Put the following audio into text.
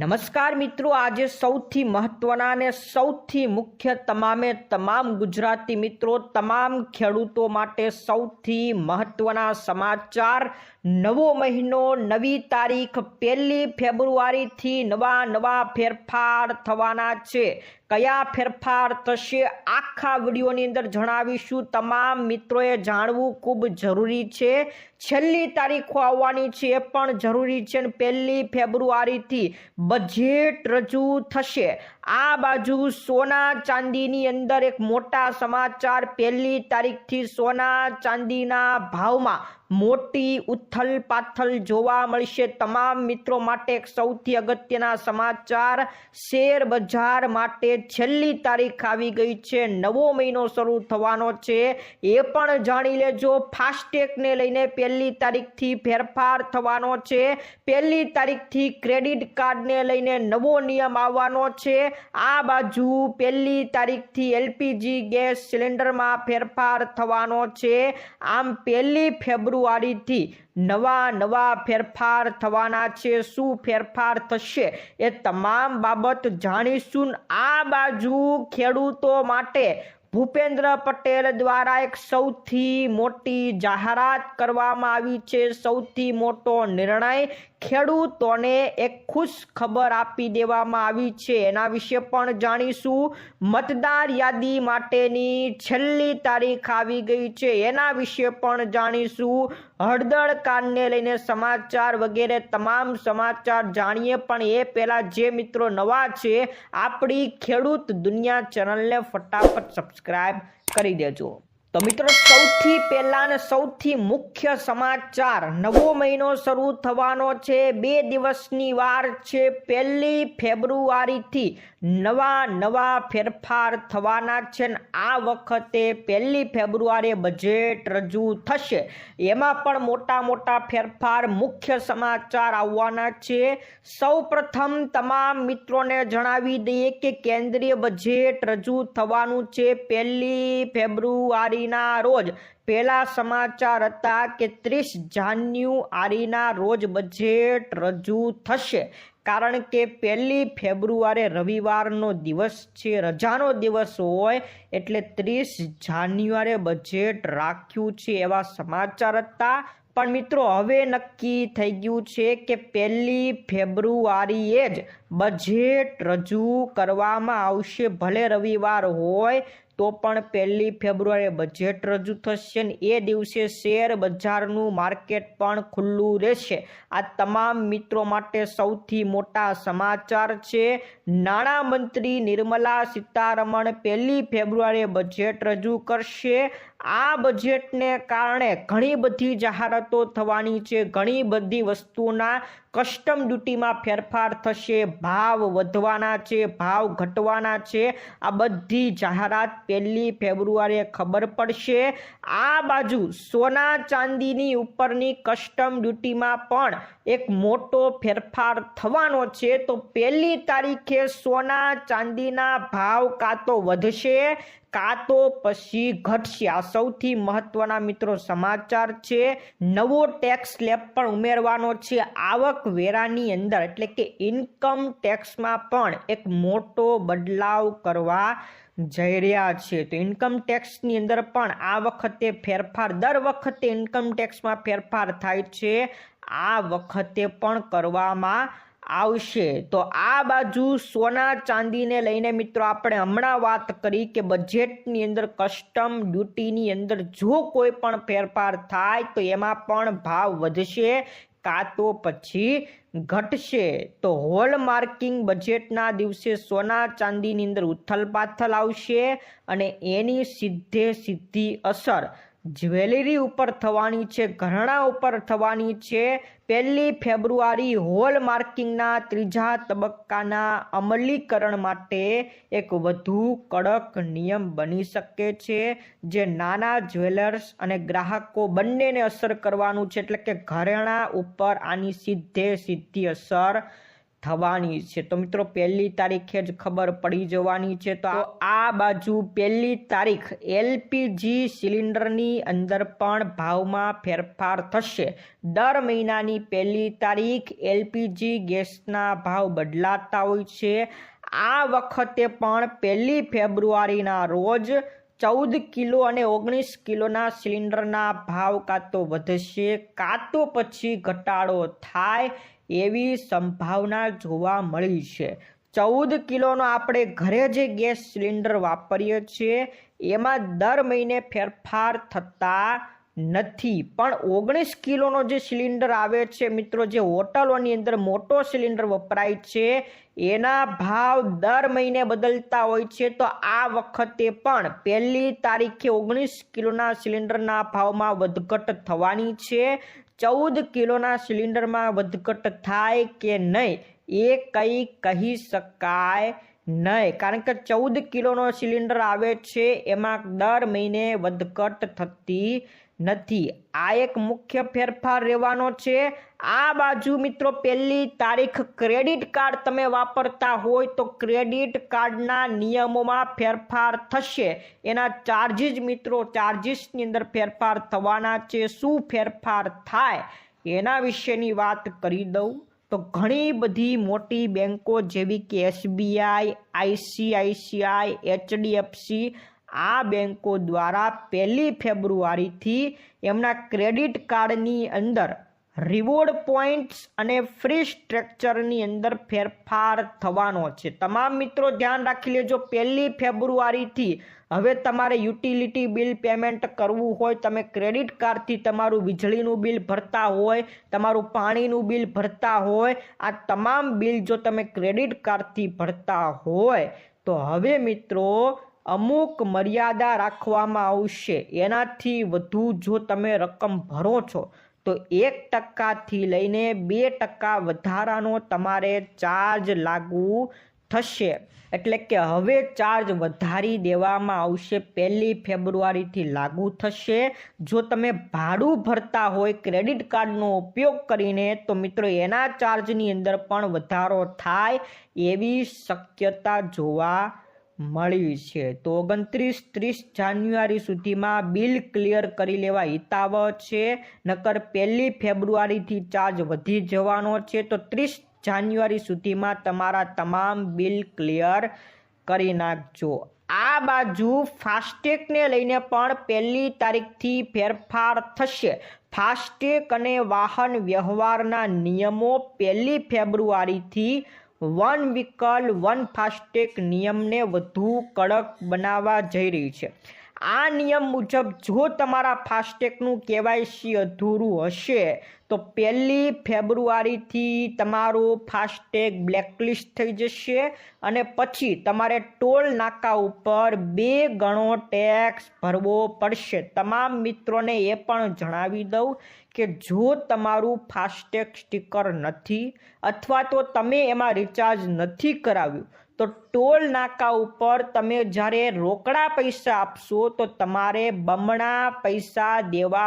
નમસ્કાર મિત્રો, આજે સૌથી મહત્વના અને સૌથી મુખ્ય તમામે તમામ ગુજરાતી મિત્રો, તમામ ખેડૂતો માટે સૌથી મહત્વના સમાચાર નવો મહિનો, નવી તારીખ પહેલી ફેબ્રુઆરીથી નવા નવા ફેરફાર થવાના છે. કયા ફેરફાર થશે આખા વિડીયોની અંદર જણાવીશું. તમામ મિત્રોએ જાણવું ખૂબ જરૂરી છે. છેલ્લી તારીખો આવવાની છે એ પણ જરૂરી છે અને પહેલી ફેબ્રુઆરીથી બજેટ રજૂ થશે. આ બાજુ સોના ચાંદીની અંદર એક મોટા સમાચાર. પહેલી તારીખથી સોના ચાંદીના ભાવમાં મોટી ઉથલ પાથલ જોવા મળશે તમામ મિત્રો માટે સૌથી અગત્યના સમાચાર. શેર બજાર માટે છેલ્લી તારીખ આવી ગઈ છે. નવો મહિનો શરૂ થવાનો છે. એ પણ જાણી લેજો, ફાસ્ટેગને લઈને પહેલી તારીખથી ફેરફાર થવાનો છે. પહેલી તારીખથી ક્રેડિટ કાર્ડને લઈને નવો નિયમ આવવાનો છે. આ બાજુ પહેલી તારીખથી એલપીજી ગેસ સિલિન્ડરમાં ફેરફાર થવાનો છે. આમ પહેલી ફેબ્રુઆરીથી નવા નવા ફેરફાર થવાના છે. શું ફેરફાર થશે એ તમામ બાબત જાણીશું. આ બાજુ ખેડૂતો માટે ભૂપેન્દ્ર પટેલ દ્વારા એક સૌથી મોટી જાહેરાત કરવામાં આવી છે. સૌથી મોટો નિર્ણય ખેડૂતોને એક ખુશ ખબર આપી દેવામાં આવી છે. એના વિશે પણ જાણીશું. મતદાર યાદી માટેની છેલ્લી તારીખ આવી ગઈ છે. એના વિશે પણ જાણીશું. હળદળ કાંડને લઈને સમાચાર વગેરે તમામ સમાચાર જાણીએ. પણ એ પહેલાં જે મિત્રો નવા છે, આપણી ખેડૂત દુનિયા ચેનલને ફટાફટ સબસ્ક્રાઈબ કરી દેજો. તો મિત્રો, સૌથી પહેલા સૌથી મુખ્ય સમાચાર નવો મહિનો શરૂ થવાનો છે. બે દિવસની વાર છે. પહેલી ફેબ્રુઆરીથી નવા નવા ફેરફાર થવાના છે ને આ વખતે પહેલી ફેબ્રુઆરીએ બજેટ રજૂ થશે. એમાં પણ મોટા મોટા ફેરફાર મુખ્ય સમાચાર આવવાના છે. સૌ પ્રથમ તમામ મિત્રોને જણાવી દઈએ કે કેન્દ્રીય બજેટ રજૂ થવાનું છે પહેલી ફેબ્રુઆરીના રોજ. પહેલા સમાચાર હતા કે ત્રીસ જાન્યુઆરીના રોજ બજેટ રજૂ થશે. કારણ કે પહેલી ફેબ્રુઆરી રવિવારનો દિવસ છે, રજાનો દિવસ હોય એટલે ત્રીસ જાન્યુઆરી બજેટ રાખ્યું છે એવા સમાચાર હતા. પણ મિત્રો, હવે નક્કી થઈ ગયું છે કે પહેલી ફેબ્રુઆરીએ જ બજેટ રજૂ કરવામાં આવશે. ભલે રવિવાર હોય તો પણ પહેલી ફેબ્રુઆરીએ બજેટ રજૂ થશે ને એ દિવસે શેર બજારનું માર્કેટ પણ ખુલ્લું રહેશે. આ તમામ મિત્રો માટે સૌથી મોટા સમાચાર છે. નાણામંત્રી નિર્મલા સીતારમણ પહેલી ફેબ્રુઆરીએ બજેટ રજૂ કરશે. આ બજેટને કારણે ઘણી બધી જાહેરાતો થવાની છે. ઘણી બધી વસ્તુના કસ્ટમ ડ્યુટીમાં ફેરફાર થશે. ભાવ વધવાના છે, ભાવ ઘટવાના છે. આ બધી જાહેરાત પહેલી ફેબ્રુઆરીએ ખબર પડશે. આ બાજુ સોના ચાંદીની ઉપરની કસ્ટમ ડ્યુટીમાં પણ એક મોટો ફેરફાર થવાનો છે. તો પહેલી તારીખે સોના ચાંદીના ભાવ કાં તો વધશે? કાં તો પછી ઘટશે. આ સૌથી મહત્વના મિત્રો સમાચાર છે, નવો ટેક્સ સ્લેબ પણ ઉમેરવાનો છે. આવક વેરાની અંદર એટલે કે ઇન્કમ ટેક્સમાં પણ એક મોટો બદલાવ કરવા જઈ રહ્યા છે. તો ઇન્કમ ટેક્સની અંદર પણ આ વખતે ફેરફાર, દર વખતે ઇન્કમ ટેક્સમાં ફેરફાર થાય છે. આ વખતે પણ કરવામાં આવશે. તો આ બાજુ સોના ચાંદીને લઈને મિત્રો આપણે હમણાં વાત કરી કે બજેટની અંદર કસ્ટમ ડ્યુટીની અંદર જો કોઈ પણ ફેરફાર થાય તો એમાં પણ ભાવ વધશે કાં તો પછી ઘટશે. તો હોલ માર્કિંગ બજેટના દિવસે સોના ચાંદીની અંદર ઉથલપાથલ આવશે અને એની સીધે સીધી અસર જ્વેલરી ઉપર થવાની છે, ઘરણા ઉપર થવાની છે. પહેલી ફેબ્રુઆરી હોલ માર્કિંગના ત્રીજા તબક્કાના અમલીકરણ માટે એક વધુ કડક નિયમ બની શકે છે, જે નાના જ્વેલર્સ અને ગ્રાહકો બંનેને અસર કરવાનું છે. એટલે કે ઘરેણા ઉપર આની સીધે સીધી અસર થવાની છે. તો મિત્રો, પહેલી તારીખે જ ખબર પડી જવાની છે. તો આ બાજુ પહેલી તારીખ એલપીજી સિલિન્ડરની અંદર પણ ભાવમાં ફેરફાર થશે. દર મહિનાની પહેલી તારીખ એલપીજી ગેસના ભાવ બદલાતા હોય છે. આ વખતે પણ પહેલી ફેબ્રુઆરીના રોજ ચૌદ કિલો અને ઓગણીસ કિલોના સિલિન્ડરના ભાવ કાં તો વધશે, કાં તો પછી ઘટાડો થાય. એવી સંભાવના જોવા મળી છે. ચૌદ કિલોનો આપણે ઘરે જે ગેસ સિલિન્ડર વાપરીએ છીએ. એમાં દર મહિને ફેરફાર થતા નથી. પણ ઓગણીસ કિલોનો જે સિલિન્ડર આવે છે, મિત્રો, જે હોટલોની અંદર મોટો સિલિન્ડર વપરાય છે, એના ભાવ દર મહિને બદલતા હોય છે, તો આ વખતે પણ પહેલી તારીખે ઓગણીસ કિલોના સિલિન્ડરના ભાવમાં વધઘટ થવાની છે. ચૌદ કિલોના સિલિન્ડરમાં વધઘટ થાય કે નહીં એ કંઈ કહી શકાય નહીં. કારણ કે ચૌદ કિલોનો સિલિન્ડર આવે છે, એમાં દર મહિને વધઘટ થતી નથી. આ એક મુખ્ય ફેરફાર રહેવાનો છે. આ બાજુ મિત્રો પહેલી તારીખ ક્રેડિટ કાર્ડ તમે વાપરતા હોય તો ક્રેડિટ કાર્ડના નિયમોમાં ફેરફાર થશે. એના ચાર્જીસ મિત્રો ચાર્જીસની અંદર ફેરફાર થવાના છે. શું ફેરફાર થાય એના વિશેની વાત કરી દઉં. તો ઘણી બધી મોટી બેન્કો જેવી કે એસબીઆઈ, આઈસીઆઈસીઆઈ, એચડીએફસી આ બેન્કો દ્વારા પહેલી ફેબ્રુઆરીથી એમના ક્રેડિટ કાર્ડની અંદર રિવોર્ડ પોઈન્ટ્સ અને ફ્રી સ્ટ્રક્ચરની અંદર ફેરફાર થવાનો છે. તમામ મિત્રો ધ્યાન રાખી લેજો, પહેલી ફેબ્રુઆરીથી હવે તમારે યુટિલિટી બિલ પેમેન્ટ કરવું હોય, તમે ક્રેડિટ કાર્ડથી તમારું વીજળીનું બિલ ભરતા હોય, તમારું પાણીનું બિલ ભરતા હોય, આ તમામ બિલ જો તમે ક્રેડિટ કાર્ડથી ભરતા હોય, તો હવે મિત્રો અમુક મર્યાદા રાખવામાં આવશે. એનાથી વધુ જો તમે રકમ ભરો છો, તો એક ટકાથી લઈને બે ટકા વધારાનો તમારે ચાર્જ લાગુ થશે. એટલે કે હવે ચાર્જ વધારી દેવામાં આવશે, પહેલી ફેબ્રુઆરીથી લાગુ થશે. જો તમે ભાડું ભરતા હોય, ક્રેડિટ કાર્ડનો ઉપયોગ કરીને, તો મિત્રો એના ચાર્જની અંદર પણ વધારો થાય એવી શક્યતા જોવા મળી છે. તો ઓગણત્રીસ ત્રીસ જાન્યુઆરી સુધીમાં બિલ ક્લિયર કરી લેવા હિતાવ છે. નકર પહેલી ફેબ્રુઆરીથી ચાર્જ વધી જવાનો છે. તો ત્રીસ જાન્યુઆરી સુધીમાં તમારા તમામ બિલ ક્લિયર કરી નાખજો. આ બાજુ ફાસ્ટેગને લઈને પણ પહેલી તારીખથી ફેરફાર થશે. ફાસ્ટેગ અને વાહન વ્યવહારના નિયમો પહેલી ફેબ્રુઆરીથી વન વિકલ વન ફાસ્ટેગ નિયમને વધુ કડક બનાવવા જઈ રહી છે. આ નિયમ મુજબ જો તમારા ફાસ્ટેગનું કેવાયસી અધૂરું હશે, તો પહેલી ફેબ્રુઆરીથી તમારું ફાસ્ટેગ બ્લેકલિસ્ટ થઈ જશે અને પછી તમારે ટોલ નાકા ઉપર બે ગણો ટેક્સ ભરવો પડશે. તમામ મિત્રોને એ પણ જણાવી દઉં કે જો તમારું ફાસ્ટેગ સ્ટીકર નથી અથવા તો તમે એમાં રિચાર્જ નથી કરાવ્યું તો ટોલ નાકા ઉપર તમે જ્યારે રોકડા પૈસા આપશો તો તમારે બમણા પૈસા દેવા